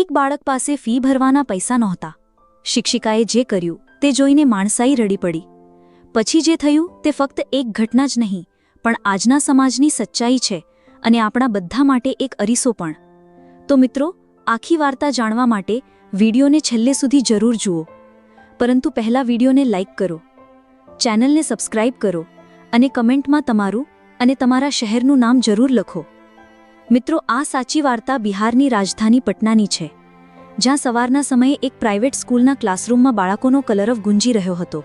એક બાળક પાસે ફી ભરવાના પૈસા નહોતા. શિક્ષિકાએ જે કર્યું તે જોઈને માણસાઈ રડી પડી. પછી જે થયું તે ફક્ત એક ઘટના જ નહીં, પણ આજના સમાજની સચ્ચાઈ છે અને આપણા બધા માટે એક અરીસો પણ. તો મિત્રો, આખી વાર્તા જાણવા માટે વિડીયોને છેલ્લે સુધી જરૂર જુઓ. પરંતુ પહેલા વિડીયોને લાઇક કરો. ચેનલને સબસ્ક્રાઇબ કરો અને કમેન્ટમાં તમારું અને તમારા શહેરનું નામ જરૂર લખો. મિત્રો, આ સાચી વાર્તા બિહારની રાજધાની પટનાની છે, જ્યાં સવારના સમયે એક પ્રાઇવેટ સ્કૂલના ક્લાસરૂમમાં બાળકોનો કલરવ ગુંજી રહ્યો હતો.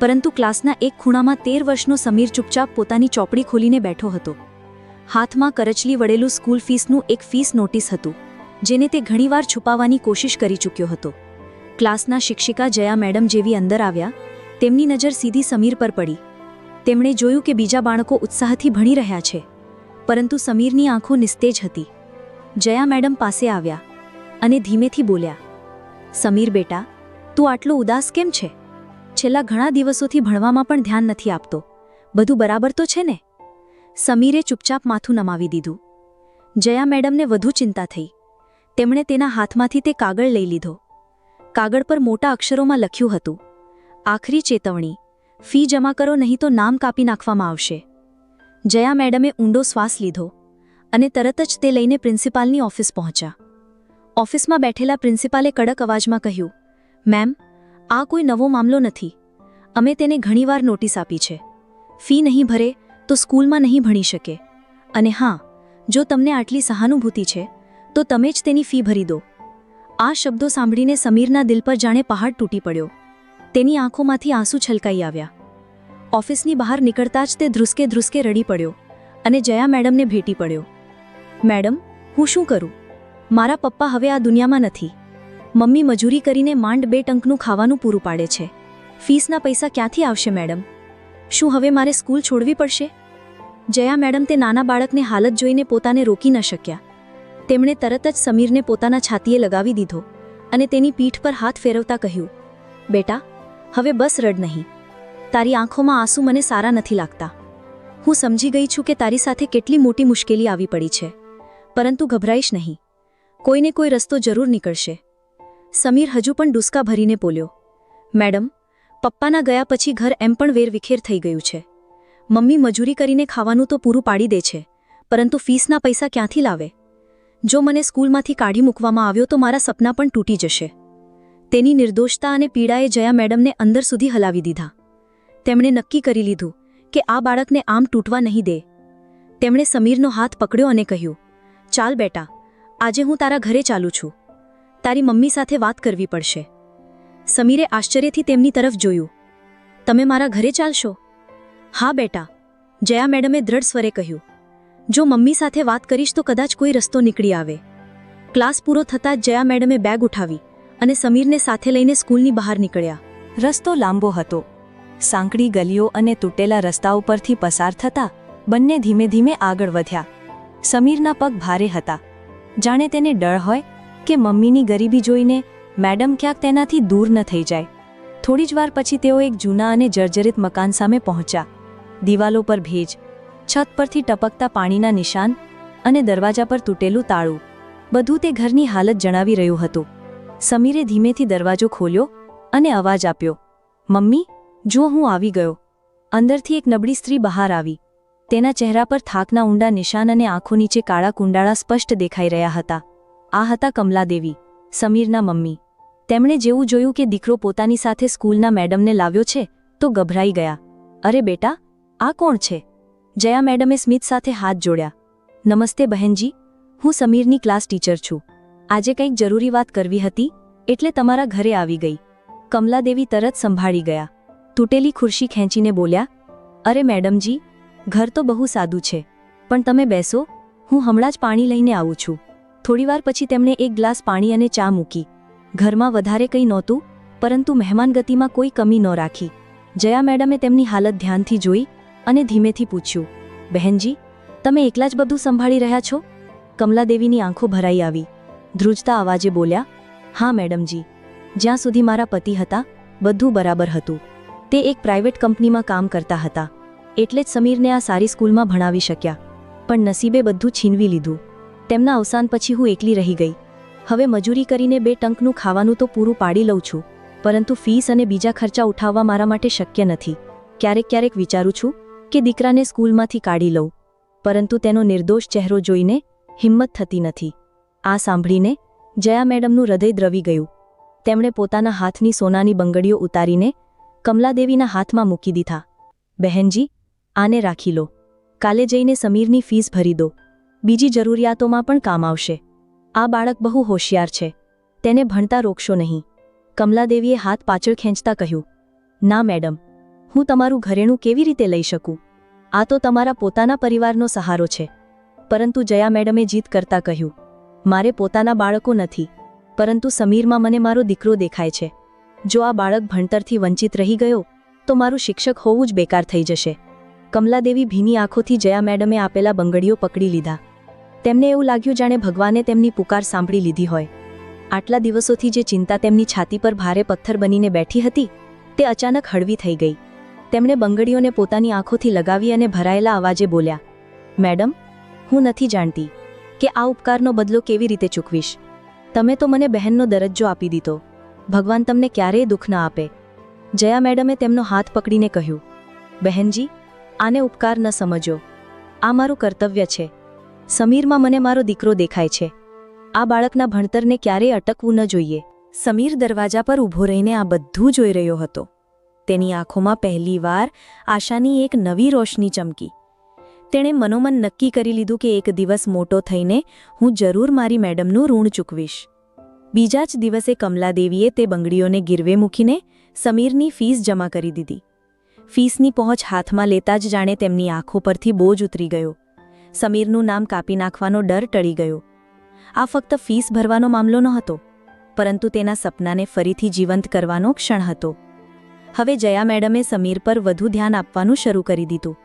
પરંતુ ક્લાસના એક ખૂણામાં તેર વર્ષનો સમીર ચૂપચાપ પોતાની ચોપડી ખોલીને બેઠો હતો. હાથમાં કરચલી વળેલું સ્કૂલ ફીસનું એક ફીસ નોટિસ હતું, જેને તે ઘણીવાર છુપાવવાની કોશિશ કરી ચૂક્યો હતો. ક્લાસના શિક્ષિકા જયા મેડમ જેવી અંદર આવ્યા, તેમની નજર સીધી સમીર પર પડી. તેમણે જોયું કે બીજા બાળકો ઉત્સાહથી ભણી રહ્યા છે. પરંતુ સમીરની આંખો નિસ્તેજ હતી. જયા મેડમ પાસે આવ્યા અને ધીમેથી બોલ્યા, સમીર બેટા, તું આટલો ઉદાસ કેમ છે? છેલ્લા ઘણા દિવસોથી ભણવામાં પણ ધ્યાન નથી આપતો. બધું બરાબર તો છે ને? સમીરે ચૂપચાપ માથું નમાવી દીધું. જયા મેડમને વધુ ચિંતા થઈ. તેમણે તેના હાથમાંથી તે કાગળ લઈ લીધો. કાગળ પર મોટા અક્ષરોમાં લખ્યું હતું, આખરી ચેતવણી. ફી જમા કરો નહીં તો નામ કાપી નાખવામાં આવશે. જયા મેડમે ઊંડો શ્વાસ લીધો અને તરત જ તે લઈને પ્રિન્સિપાલની ઓફિસ પહોંચ્યા. ઓફિસમાં બેઠેલા પ્રિન્સિપાલે કડક અવાજમાં કહ્યું, મેમ, આ કોઈ નવો મામલો નથી. અમે તેને ઘણીવાર નોટિસ આપી છે. ફી નહીં ભરે તો સ્કૂલમાં નહીં ભણી શકે. અને હા, જો તમને આટલી સહાનુભૂતિ છે, તો તમે જ તેની ફી ભરી દો. આ શબ્દો સાંભળીને સમીરના દિલ પર જાણે પહાડ તૂટી પડ્યો. તેની આંખોમાંથી આંસુ છલકાઈ આવ્યા. ઓફિસની બહાર નીકળતા જ તે ધ્રુસકે ધ્રુસકે રડી પડ્યો અને જયા મેડમને ભેટી પડ્યો. મેડમ, હું શું કરું? મારા પપ્પા હવે આ દુનિયામાં નથી. મમ્મી મજૂરી કરીને માંડ બે ટંકનું ખાવાનું પૂરું પાડે છે. ફીસના પૈસા ક્યાંથી આવશે, મેડમ? શું હવે મારે સ્કૂલ છોડવી પડશે? જયા મેડમ તે નાના બાળકને હાલત જોઈને પોતાને રોકી ન શક્યા. તેમણે તરત જ સમીરને પોતાના છાતીએ લગાવી દીધો અને તેની પીઠ પર હાથ ફેરવતા કહ્યું, બેટા, હવે બસ રડ નહીં. તારી આંખોમાં આંસુ મને સારા નથી લાગતા. હું સમજી ગઈ છું કે તારી સાથે કેટલી મોટી મુશ્કેલી આવી પડી છે. પરંતુ ગભરાઈશ નહીં. કોઈને કોઈ રસ્તો જરૂર નીકળશે. સમીર હજુ પણ ડુસકા ભરીને બોલ્યો. મેડમ, પપ્પાના ગયા પછી ઘર એમ પણ વેરવિખેર થઈ ગયું છે. મમ્મી મજૂરી કરીને ખાવાનું તો પૂરું પાડી દે છે, પરંતુ ફીસના પૈસા ક્યાંથી લાવે? જો મને સ્કૂલમાંથી કાઢી મૂકવામાં આવ્યો તો મારા સપના પણ તૂટી જશે. તેની નિર્દોષતા અને પીડાએ જયા મેડમને અંદર સુધી હલાવી દીધા. તેમણે નક્કી કરી લીધું કે આ બાળકને આમ તૂટવા નહીં દે. તેમણે સમીરનો હાથ પકડ્યો અને કહ્યું, ચાલ બેટા, આજે હું તારા ઘરે ચાલું છું. તારી મમ્મી સાથે વાત કરવી પડશે. સમીરે આશ્ચર્યથી તેમની તરફ જોયું, તમે મારા ઘરે ચાલશો? હા બેટા, જયા મેડમે દ્રઢ સ્વરે કહ્યું, જો મમ્મી સાથે વાત કરીશ તો કદાચ કોઈ રસ્તો નીકળી આવે. ક્લાસ પૂરો થતાં જ જયા મેડમે બેગ ઉઠાવી અને સમીરને સાથે લઈને સ્કૂલની બહાર નીકળ્યા. રસ્તો લાંબો હતો. સાંકડી ગલીઓ અને તૂટેલા રસ્તા ઉપરથી પસાર થતા બંને ધીમે ધીમે આગળ વધ્યા. સમીરના પગ ભારે હતા. જાણે તેને ડર હોય કે મમ્મીની ગરીબી જોઈને મેડમ ક્યાંક તેનાથી દૂર ન થઈ જાય. થોડી જ વાર પછી તેઓ એક જૂના અને જર્જરિત મકાન સામે પહોંચ્યા. દિવાલો પર ભેજ, છત પરથી ટપકતા પાણીના નિશાન અને દરવાજા પર તૂટેલું તાળું. બધું તે ઘરની હાલત જણાવી રહ્યું હતું. સમીરે ધીમેથી દરવાજો ખોલ્યો અને અવાજ આપ્યો, મમ્મી જો હું આવી ગયો. અંદરથી એક નબળી સ્ત્રી બહાર આવી. તેના ચહેરા પર થાકના ઊંડા નિશાન અને આંખો નીચે કાળા કુંડાળા સ્પષ્ટ દેખાઈ રહ્યા હતા. આ હતા કમલાદેવી સમીરના મમ્મી. તેમણે જેવું જોયું કે દીકરો પોતાની સાથે સ્કૂલના મેડમને લાવ્યો છે, તો ગભરાઈ ગયા. અરે બેટા, આ કોણ છે? જયા મેડમે સ્મિત સાથે હાથ જોડ્યા. નમસ્તે બહેનજી, હું સમીરની ક્લાસ ટીચર છું. આજે કંઈક જરૂરી વાત કરવી હતી, એટલે તમારા ઘરે આવી ગઈ. કમલાદેવી તરત સંભાળી ગયા. તૂટેલી ખુરશી ખેંચીને બોલ્યા, અરે મેડમજી, ઘર તો બહુ સાદું છે, પણ તમે બેસો, હું હમણાં જ પાણી લઈને આવું છું. થોડીવાર પછી તેમણે એક ગ્લાસ પાણી અને ચા મૂકી. ઘરમાં વધારે કંઈ નહોતું, પરંતુ મહેમાનગતિમાં કોઈ કમી ન રાખી. જયા મેડમે તેમની હાલત ધ્યાનથી જોઈ અને ધીમેથી પૂછ્યું, બહેનજી, તમે એકલા જ બધું સંભાળી રહ્યા છો? કમલાદેવીની આંખો ભરાઈ આવી. ધ્રુજતા અવાજે બોલ્યા, હા મેડમજી, જ્યાં સુધી મારા પતિ હતા, બધું બરાબર હતું. તે એક પ્રાઇવેટ કંપનીમાં કામ કરતા હતા. એટલે જ સમીરને આ સારી સ્કૂલમાં ભણાવી શક્યા. પણ નસીબે બધું છીનવી લીધું. તેમના અવસાન પછી હું એકલી રહી ગઈ. હવે મજૂરી કરીને બે ટંકનું ખાવાનું તો પૂરું પાડી લઉં છું. પરંતુ ફીસ અને બીજા ખર્ચા ઉઠાવવા મારા માટે શક્ય નથી. ક્યારેક ક્યારેક વિચારું છું કે દીકરાને સ્કૂલમાંથી કાઢી લઉં. પરંતુ તેનો નિર્દોષ ચહેરો જોઈને હિંમત થતી નથી. આ સાંભળીને જયા મેડમનું હૃદય દ્રવી ગયું. તેમણે પોતાના હાથની સોનાની બંગડીઓ ઉતારીને કમલાદેવીના હાથમાં મૂકી દીધા. બહેનજી, આને રાખી લો. કાલે જઈને સમીરની ફીસ ભરી દો. બીજી જરૂરિયાતોમાં પણ કામ આવશે. આ બાળક બહુ હોશિયાર છે. તેને ભણતા રોકશો નહીં. કમલાદેવીએ હાથ પાછળ ખેંચતા કહ્યું, ના મેડમ, હું તમારું ઘરેણું કેવી રીતે લઈ શકું? આ તો તમારા પોતાના પરિવારનો સહારો છે. પરંતુ જયા મેડમે જીત કરતા કહ્યું, મારે પોતાના બાળકો નથી, પરંતુ સમીરમાં મને મારો દીકરો દેખાય છે. જો આ બાળક ભણતરથી વંચિત રહી ગયો, તો મારું શિક્ષક હોવું જ બેકાર થઈ જશે. કમલાદેવી ભીની આંખોથી જયા મેડમે આપેલા બંગડીઓ પકડી લીધા. તેમને એવું લાગ્યું જાણે ભગવાને તેમની પુકાર સાંભળી લીધી હોય. આટલા દિવસોથી જે ચિંતા તેમની છાતી પર ભારે પથ્થર બનીને બેઠી હતી, તે અચાનક હળવી થઈ ગઈ. તેમણે બંગડીઓને પોતાની આંખોથી લગાવી અને ભરાયેલા અવાજે બોલ્યા, મેડમ, હું નથી જાણતી કે આ ઉપકારનો બદલો કેવી રીતે ચૂકવીશ. તમે તો મને બહેનનો દરજ્જો આપી દીધો. ભગવાન તમને ક્યારેય દુઃખ ન આપે. જયા મેડમે તેમનો હાથ પકડીને કહ્યું, બહેનજી, આને ઉપકાર ન સમજો. આ મારું કર્તવ્ય છે. સમીરમાં મને મારો દીકરો દેખાય છે. આ બાળકના ભણતરને ક્યારેય અટકવું ન જોઈએ. સમીર દરવાજા પર ઊભો રહીને આ બધું જોઈ રહ્યો હતો. તેની આંખોમાં પહેલીવાર આશાની એક નવી રોશની ચમકી. તેણે મનોમન નક્કી કરી લીધું કે એક દિવસ મોટો થઈને હું જરૂર મારી મેડમનું ઋણ ચૂકવીશ. બીજા જ દિવસે કમલાદેવીએ તે બંગડીઓને ગીરવે મૂકીને સમીરની ફીસ જમા કરી દીધી. ફીસની પહોંચ હાથમાં લેતા જ જાણે તેમની આંખો પરથી બોજ ઉતરી ગયો. સમીરનું નામ કાપી નાખવાનો ડર ટળી ગયો. આ ફક્ત ફીસ ભરવાનો મામલો ન હતો પરંતુ તેના સપનાને ફરીથી જીવંત કરવાનો ક્ષણ હતો. હવે જયા મેડમે સમીર પર વધુ ધ્યાન આપવાનું શરૂ કરી દીધું.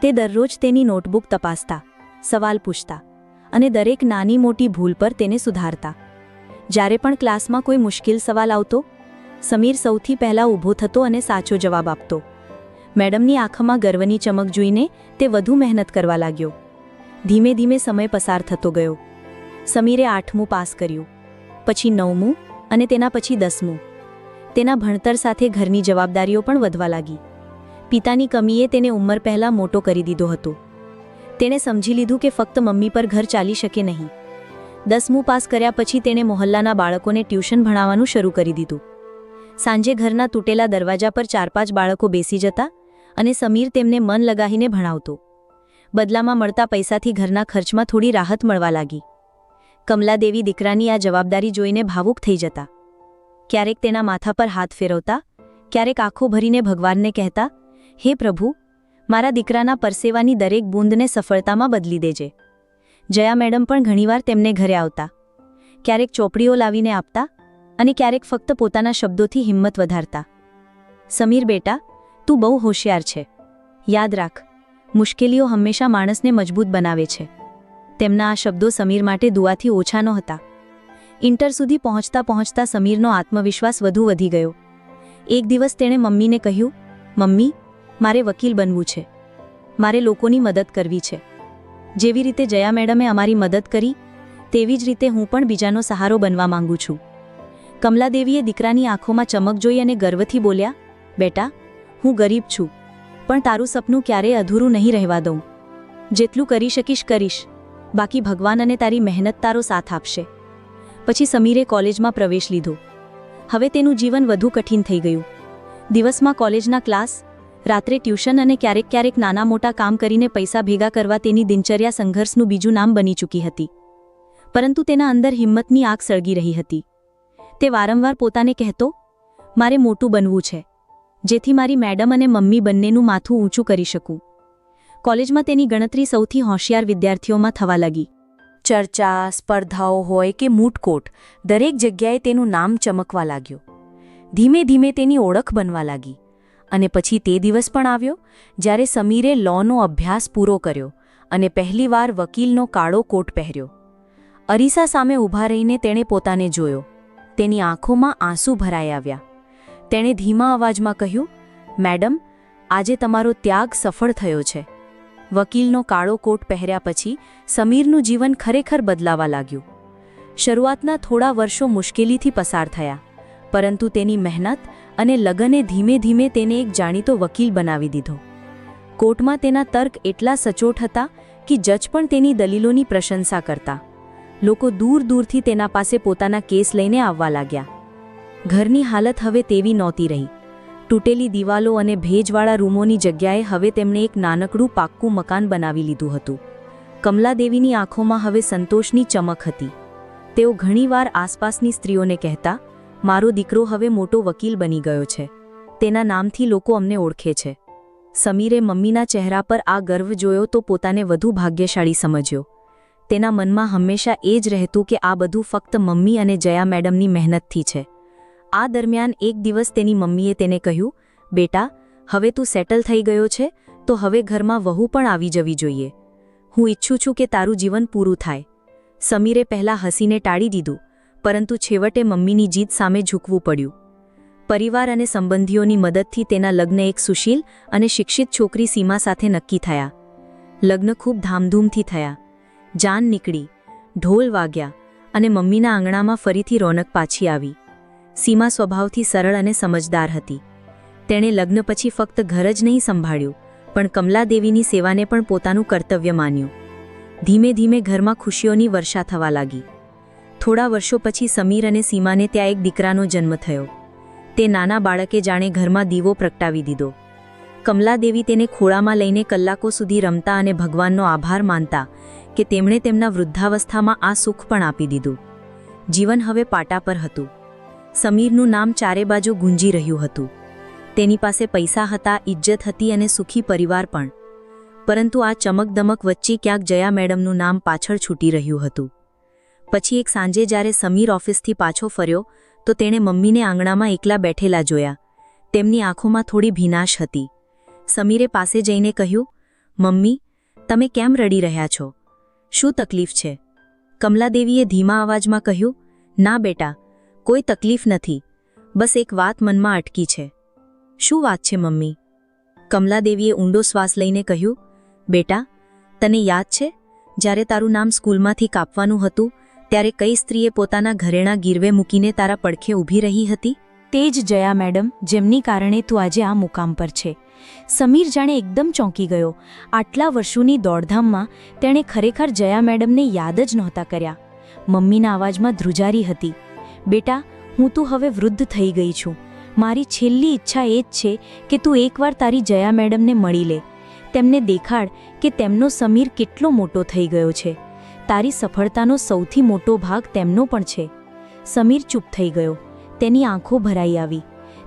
તે દરરોજ તેની નોટબુક તપાસતા, સવાલ પૂછતા અને દરેક નાની મોટી ભૂલ પર તેને સુધારતા. જ્યારે પણ ક્લાસમાં કોઈ મુશ્કેલ સવાલ આવતો, સમીર સૌથી પહેલાં ઊભો થતો અને સાચો જવાબ આપતો. મેડમની આંખમાં ગર્વની ચમક જોઈને તે વધુ મહેનત કરવા લાગ્યો. ધીમે ધીમે સમય પસાર થતો ગયો. સમીરે આઠમું પાસ કર્યું. પછી નવમું અને તેના પછી દસમું. તેના ભણતર સાથે ઘરની જવાબદારીઓ પણ વધવા લાગી. પિતાની કમીએ તેને ઉંમર પહેલાં મોટો કરી દીધો હતો. તેણે સમજી લીધું કે ફક્ત મમ્મી પર ઘર ચાલી શકે નહીં. દસમું પાસ કર્યા પછી તેણે મોહલ્લાના બાળકોને ટ્યુશન ભણાવવાનું શરૂ કરી દીધું. સાંજે ઘરના તૂટેલા દરવાજા પર ચાર પાંચ બાળકો બેસી જતા અને સમીર તેમને મન લગાવીને ભણાવતો. બદલામાં મળતા પૈસાથી ઘરના ખર્ચમાં થોડી રાહત મળવા લાગી. કમલાદેવી દીકરાની આ જવાબદારી જોઈને ભાવુક થઈ જતા. ક્યારેક તેના માથા પર હાથ ફેરવતા, ક્યારેક આંખો ભરીને ભગવાનને કહેતા, હે પ્રભુ, મારા દીકરાના પરસેવાની દરેક બૂંદને સફળતામાં બદલી દેજે. જયા મેડમ પણ ઘણીવાર તેમને ઘરે આવતા. ક્યારેક ચોપડીઓ લાવીને આપતા અને ક્યારેક ફક્ત પોતાના શબ્દોથી હિંમત વધારતા. સમીર બેટા, તું બહુ હોશિયાર છે. યાદ રાખ, મુશ્કેલીઓ હંમેશા માણસને મજબૂત બનાવે છે. તેમના આ શબ્દો સમીર માટે દુઆથી ઓછા નહોતા. ઇન્ટર સુધી પહોંચતા પહોંચતા સમીરનો આત્મવિશ્વાસ વધુ વધી ગયો. એક દિવસ તેણે મમ્મીને કહ્યું, મમ્મી, મારે વકીલ બનવું છે. મારે લોકોની મદદ કરવી છે. જેવી રીતે જયા મેડમે અમારી મદદ કરી, તેવી જ રીતે હું પણ બીજાનો સહારો બનવા માંગુ છું. કમલાદેવીએ દીકરાની આંખોમાં ચમક જોઈ અને ગર્વથી બોલ્યા, બેટા, હું ગરીબ છું, પણ તારું સપનું ક્યારેય અધૂરું નહીં રહેવા દઉં. જેટલું કરી શકીશ, કરીશ. બાકી ભગવાન અને તારી મહેનત તારો સાથ આપશે. પછી સમીરે કોલેજમાં પ્રવેશ લીધો. હવે તેનું જીવન વધુ કઠિન થઈ ગયું. દિવસમાં કોલેજના ક્લાસ રાત્રે ટ્યુશન અને ક્યારેક ક્યારેક નાના મોટા કામ કરીને પૈસા ભેગા કરવા તેની દિનચર્યા સંઘર્ષનું બીજું નામ બની ચૂકી હતી. પરંતુ તેના અંદર હિંમતની આગ સળગી રહી હતી. તે વારંવાર પોતાને કહેતો, મારે મોટું બનવું છે. જેથી મારી મેડમ અને મમ્મી બંનેનું માથું ઊંચું કરી શકું. કોલેજમાં તેની ગણતરી સૌથી હોશિયાર વિદ્યાર્થીઓમાં થવા લાગી. ચર્ચા, સ્પર્ધાઓ હોય કે મૂટકોટ, દરેક જગ્યાએ તેનું નામ ચમકવા લાગ્યું. ધીમે ધીમે તેની ઓળખ બનવા લાગી. અને પછી તે દિવસ પણ આવ્યો જ્યારે સમીરે લોનો અભ્યાસ પૂરો કર્યો અને પહેલીવાર વકીલનો કાળો કોટ પહેર્યો. અરીસા સામે ઊભા રહીને તેણે પોતાને જોયો. તેની આંખોમાં આંસુ ભરાઈ આવ્યા. તેણે ધીમા અવાજમાં કહ્યું, મેડમ, આજે તમારો ત્યાગ સફળ થયો છે. વકીલનો કાળો કોટ પહેર્યા પછી સમીરનું જીવન ખરેખર બદલાવા લાગ્યું. શરૂઆતના થોડા વર્ષો મુશ્કેલીથી પસાર થયા, પરંતુ તેની મહેનત અને લગને ધીમે ધીમે તેને એક જાણીતો વકીલ બનાવી દીધો. કોર્ટમાં તેના તર્ક એટલા સચોટ હતા કે જજ પણ તેની દલીલોની પ્રશંસા કરતા. લોકો દૂર દૂરથી તેના પાસે પોતાના કેસ લઈને આવવા લાગ્યા. ઘરની હાલત હવે તેવી નહોતી રહી. તૂટેલી દિવાલો અને ભેજવાળા રૂમોની જગ્યાએ હવે તેમણે એક નાનકડું પાક્કું મકાન બનાવી લીધું હતું. કમલાદેવીની આંખોમાં હવે સંતોષની ચમક હતી. તેઓ ઘણીવાર આસપાસની સ્ત્રીઓને કહેતા મારો દીકરો હવે મોટો વકીલ બની ગયો છે. તેના નામથી લોકો અમને ઓળખે છે. સમીરે મમ્મીના ચહેરા પર આ ગર્વ જોયો તો પોતાને વધુ ભાગ્યશાળી સમજ્યો. તેના મનમાં હંમેશા એ જ રહેતું કે આ બધું ફક્ત મમ્મી અને જયા મેડમની મહેનતથી છે. આ દરમિયાન એક દિવસ તેની મમ્મીએ તેને કહ્યું, બેટા, હવે તું સેટલ થઈ ગયો છે, તો હવે ઘરમાં વહુ પણ આવી જવી જોઈએ. હું ઈચ્છું છું કે તારું જીવન પૂરું થાય. સમીરે પહેલાં હસીને ટાળી દીધું પરંતુ છેવટે મમ્મીની જીત સામે ઝૂકવું પડ્યું. પરિવાર અને સંબંધીઓની મદદથી તેના લગ્ન એક સુશીલ અને શિક્ષિત છોકરી સીમા સાથે નક્કી થયા. લગ્ન ખૂબ ધામધૂમથી થયા. જાન નીકળી, ઢોલ વાગ્યા અને મમ્મીના આંગણામાં ફરીથી રોનક પાછી આવી. સીમા સ્વભાવથી સરળ અને સમજદાર હતી. તેણે લગ્ન પછી ફક્ત ઘર જ નહીં સંભાળ્યું, પણ કમલાદેવીની સેવાને પણ પોતાનું કર્તવ્ય માન્યું. ધીમે ધીમે ઘરમાં ખુશીઓની વર્ષા થવા લાગી. થોડા વર્ષો પછી સમીર અને સીમાને ત્યાં એક દીકરાનો જન્મ થયો. તે નાના બાળકે જાણે ઘરમાં દીવો પ્રગટાવી દીધો. કમલાદેવી તેને ખોળામાં લઈને કલાકો સુધી રમતા અને ભગવાનનો આભાર માનતા કે તેમણે તેમના વૃદ્ધાવસ્થામાં આ સુખ પણ આપી દીધું. જીવન હવે પાટા પર હતું. સમીરનું નામ ચારે બાજુ ગુંજી રહ્યું હતું. તેની પાસે પૈસા હતા ઇજ્જત હતી અને સુખી પરિવાર પણ. પરંતુ આ ચમકદમક વચ્ચે ક્યાંક જયા મેડમનું નામ પાછળ છૂટી રહ્યું હતું. પછી એક સાંજે જ્યારે સમીર ઓફિસથી પાછો ફર્યો, તો તેણે મમ્મીને આંગણામાં એકલા બેઠેલા જોયા. તેમની આંખોમાં થોડી ભીનાશ હતી. સમીરે પાસે જઈને કહ્યું, મમ્મી, તમે કેમ રડી રહ્યા છો? શું તકલીફ છે? કમલાદેવીએ ધીમા અવાજમાં કહ્યું, ના બેટા, કોઈ તકલીફ નથી. બસ એક વાત મનમાં અટકી છે. શું વાત છે, મમ્મી? કમલાદેવીએ ઊંડો શ્વાસ લઈને કહ્યું, બેટા, તને યાદ છે? જ્યારે તારું નામ સ્કૂલમાંથી કાપવાનું હતું ત્યારે કઈ સ્ત્રીએ પોતાના ઘરેણા ગીરવે મૂકીને તારા પડખે ઊભી રહી હતી? તે જ જયા મેડમ, જેમની કારણે તું આજે આ મુકામ પર છે. સમીર જાણે એકદમ ચોંકી ગયો. આટલા વર્ષોની દોડધામમાં તેણે ખરેખર જયા મેડમને યાદ જ નહોતા કર્યા. મમ્મીના અવાજમાં ધ્રુજારી હતી. બેટા, હું તું હવે વૃદ્ધ થઈ ગઈ છું. મારી છેલ્લી ઈચ્છા એ જ છે કે તું એકવાર તારી જયા મેડમને મળી લે. તેમને દેખાડ કે તેમનો સમીર કેટલો મોટો થઈ ગયો છે. તારી સફળતાનો સૌથી મોટો ભાગ તેમનો પણ છે. સમીર ચૂપ થઈ ગયો. તેની આંખો ભરાઈ આવી.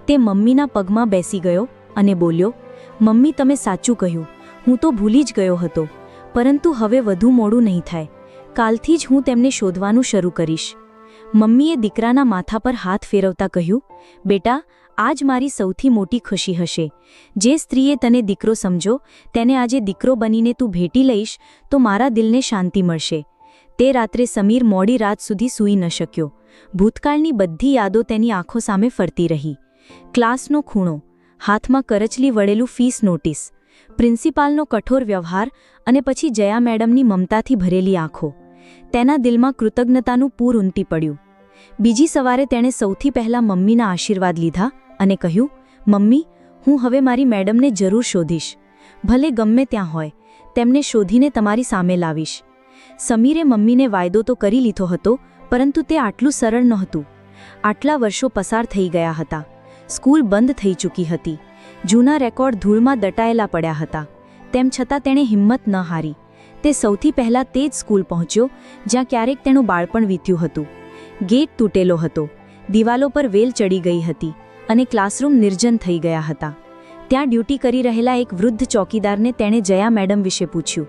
તે મમ્મીના પગમાં બેસી ગયો અને બોલ્યો, મમ્મી, તમે સાચું કહ્યું. હું તો ભૂલી જ ગયો હતો. પરંતુ હવે વધુ મોડું નહીં થાય. કાલથી જ હું તેમને શોધવાનું શરૂ કરીશ. મમ્મીએ દીકરાના માથા પર હાથ ફેરવતા કહ્યું, બેટા આજ મારી સૌથી મોટી ખુશી હશે. જે સ્ત્રીએ તને દીકરો સમજો, તેને આજે દીકરો બનીને તું ભેટી લઈશ, તો મારા દિલને શાંતિ મળશે. તે રાત્રે સમીર મોડી રાત સુધી સૂઈ ન શક્યો. ભૂતકાળની બધી યાદો તેની આંખો સામે ફરતી રહી. ક્લાસનો ખૂણો, હાથમાં કરચલી વળેલું ફીસ નોટિસ, પ્રિન્સિપાલનો કઠોર વ્યવહાર અને પછી જયા મેડમની મમતાથી ભરેલી આંખો. તેના દિલમાં કૃતજ્ઞતાનું પૂર ઉમટી પડ્યું. બીજી સવારે તેણે સૌથી પહેલાં મમ્મીના આશીર્વાદ લીધા અને કહ્યું, મમ્મી, હું હવે મારી મેડમને જરૂર શોધીશ. ભલે ગમે ત્યાં હોય, તેમને શોધીને તમારી સામે લાવીશ. સમીરે મમ્મીને વાયદો તો કરી લીધો હતો, પરંતુ તે આટલું સરળ નહોતું. આટલા વર્ષો પસાર થઈ ગયા હતા. સ્કૂલ બંધ થઈ ચૂકી હતી. જૂના રેકોર્ડ ધૂળમાં દટાયેલા પડ્યા હતા. તેમ છતાં તેણે હિંમત ન હારી. તે સૌથી પહેલાં તે જ સ્કૂલ પહોંચ્યો, જ્યાં ક્યારેક તેનું બાળપણ વીત્યું હતું. ગેટ તૂટેલો હતો. દિવાલો પર વેલ ચડી ગઈ હતી. અને ક્લાસરૂમ નિર્જન થઈ ગયા હતા. ત્યાં ડ્યુટી કરી રહેલા એક વૃદ્ધ ચોકીદારને તેણે જયા મેડમ વિશે પૂછ્યું.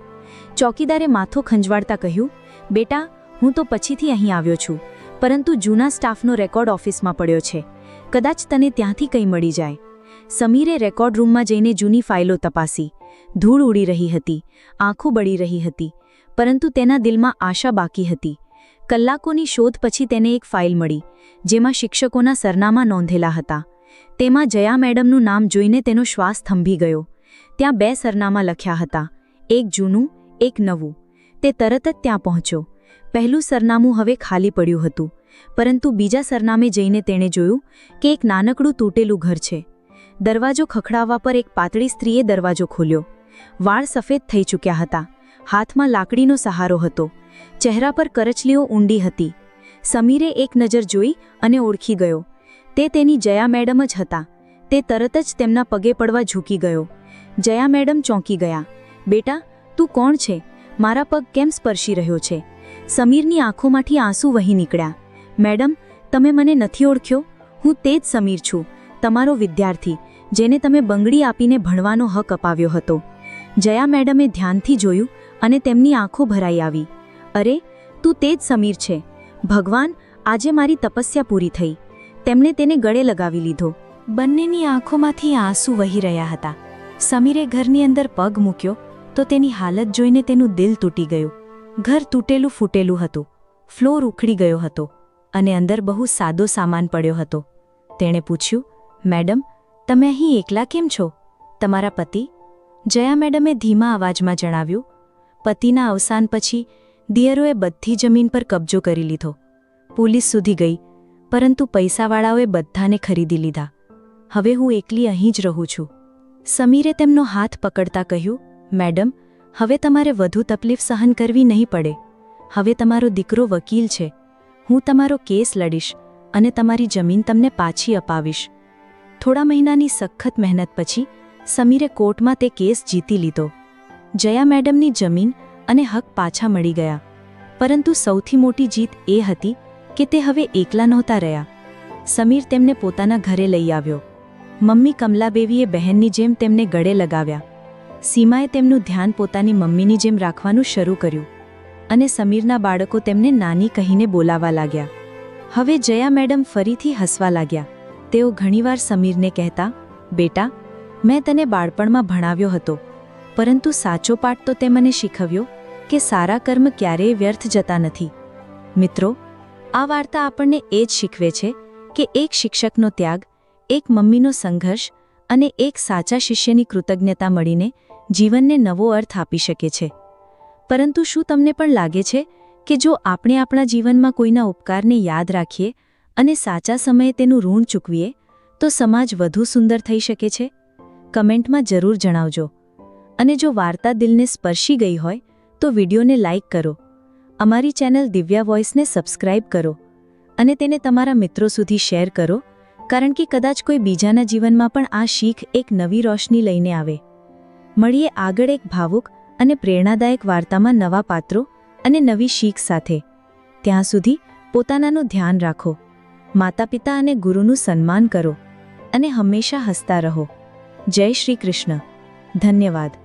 ચોકીદારે માથો ખંજવાડતા કહ્યું, બેટા, હું તો પછીથી અહીં આવ્યો છું, પરંતુ જૂના સ્ટાફનો રેકોર્ડ ઓફિસમાં પડ્યો છે. કદાચ તને ત્યાંથી કંઈ મળી જાય. સમીરે રેકોર્ડ રૂમમાં જઈને જૂની ફાઇલો તપાસી. ધૂળ ઉડી રહી હતી, આંખો બળી રહી હતી, પરંતુ તેના દિલમાં આશા બાકી હતી. કલાકોની શોધ પછી તેને એક ફાઇલ મળી, જેમાં શિક્ષકોના સરનામા નોંધેલા હતા. તેમાં જયા મેડમનું નામ જોઈને તેનો શ્વાસ થંભી ગયો. ત્યાં બે સરનામા લખ્યા હતા, એક જૂનું, એક નવું. તે તરત જ ત્યાં પહોંચ્યો. પહેલું સરનામું હવે ખાલી પડ્યું હતું, પરંતુ બીજા સરનામે જઈને તેણે જોયું કે એક નાનકડું તૂટેલું ઘર છે. દરવાજો ખખડાવવા પર એક પાતળી સ્ત્રીએ દરવાજો ખોલ્યો. વાળ સફેદ થઈ ચૂક્યા હતા. હાથમાં લાકડીનો સહારો હતો. ચહેરા પર કરચલીઓ ઊંડી હતી. સમીરે એક નજર જોઈ અને ઓળખી ગયો. તે તેની જયા મેડમ જ હતા. તે તરત જ તેમના પગે પડવા ઝૂકી ગયો. જયા મેડમ ચોંકી ગયા. બેટા, તું કોણ છે? મારા પગ કેમ સ્પર્શી રહ્યો છે સમીરની આંખોમાંથી આંસુ વહી નીકળ્યા. મેડમ, તમે મને નથી ઓળખ્યો? હું તે જ સમીર છું, તમારો વિદ્યાર્થી, જેને તમે બંગડી આપીને ભણવાનો હક અપાવ્યો હતો. જયા મેડમે ધ્યાનથી જોયું અને તેમની આંખો ભરાઈ આવી. અરે, તું તે જ સમીર છે. ભગવાન, આજે મારી તપસ્યા પૂરી થઈ. તેમણે તેને ગળે લગાવી લીધો. બંનેની આંખોમાંથી આંસુ વહી રહ્યા હતા. સમીરે ઘરની અંદર પગ મૂક્યો, તો તેની હાલત જોઈને તેનું દિલ તૂટી ગયું. ઘર તૂટેલું ફૂટેલું હતું. ફ્લોર ઉખડી ગયો હતો અને અંદર બહુ સાદો સામાન પડ્યો હતો. તેણે પૂછ્યું, મેડમ, તમે અહીં એકલા કેમ છો? તમારા પતિ? જયા મેડમે ધીમા અવાજમાં જણાવ્યું પતિના અવસાન પછી દિયરોએ બધી જમીન પર કબજો કરી લીધો. પોલીસ સુધી ગઈ, પરંતુ પૈસાવાળાઓએ બધાને ખરીદી લીધા. હવે હું એકલી અહીં જ રહું છું. સમીરે તેમનો હાથ પકડતા કહ્યું, મેડમ, હવે તમારે વધુ તકલીફ સહન કરવી નહીં પડે. હવે તમારો દીકરો વકીલ છે. હું તમારો કેસ લડીશ અને તમારી જમીન તમને પાછી અપાવીશ. થોડા મહિનાની સખત મહેનત પછી સમીરે કોર્ટમાં તે કેસ જીતી લીધો. જયા મેડમની જમીન અને હક પાછા મળી ગયા. પરંતુ સૌથી મોટી જીત એ હતી કે તે હવે એકલા નહોતા રહ્યા. સમીર તેમને પોતાના ઘરે લઈ આવ્યો. મમ્મી કમલાબેવીએ બહેનની જેમ તેમને ગળે લગાવ્યા. સીમાએ તેમનું ધ્યાન પોતાની મમ્મીની જેમ રાખવાનું શરૂ કર્યું અને સમીરના બાળકો તેમને નાની કહીને બોલાવા લાગ્યા. હવે જયા મેડમ ફરીથી હસવા લાગ્યા. તેઓ ઘણીવાર સમીરને કહેતા, બેટા, મેં તને બાળપણમાં ભણાવ્યો હતો. પરંતુ સાચો પાઠ તો તે મને શીખવ્યો કે સારા કર્મ ક્યારેય વ્યર્થ જતા નથી. મિત્રો, આ વાર્તા આપણને એ જ શીખવે છે કે એક શિક્ષકનો ત્યાગ, એક મમ્મીનો સંઘર્ષ અને એક સાચા શિષ્યની કૃતજ્ઞતા મળીને જીવનને નવો અર્થ આપી શકે છે. પરંતુ શું તમને પણ લાગે છે કે જો આપણે આપણા જીવનમાં કોઈના ઉપકારને યાદ રાખીએ અને સાચા સમયે તેનું ઋણ ચૂકવીએ, તો સમાજ વધુ સુંદર થઈ શકે છે? કમેન્ટમાં જરૂર જણાવજો. અને જો વાર્તા દિલને સ્પર્શી ગઈ હોય, તો વિડીયોને લાઇક કરો. અમારી ચેનલ દિવ્યા વોઇસને સબસ્ક્રાઇબ કરો અને તેને તમારા મિત્રો સુધી શેર કરો, કારણ કે કદાચ કોઈ બીજાના જીવનમાં પણ આ શીખ એક નવી રોશની લઈને આવે. મળીએ આગળ એક ભાવુક અને પ્રેરણાદાયક વાર્તામાં નવા પાત્રો અને નવી શીખ સાથે. ત્યાં સુધી પોતાનાનું ધ્યાન રાખો. માતા પિતા અને ગુરુનું સન્માન કરો અને હંમેશા હસતા રહો. જય શ્રી કૃષ્ણ. ધન્યવાદ.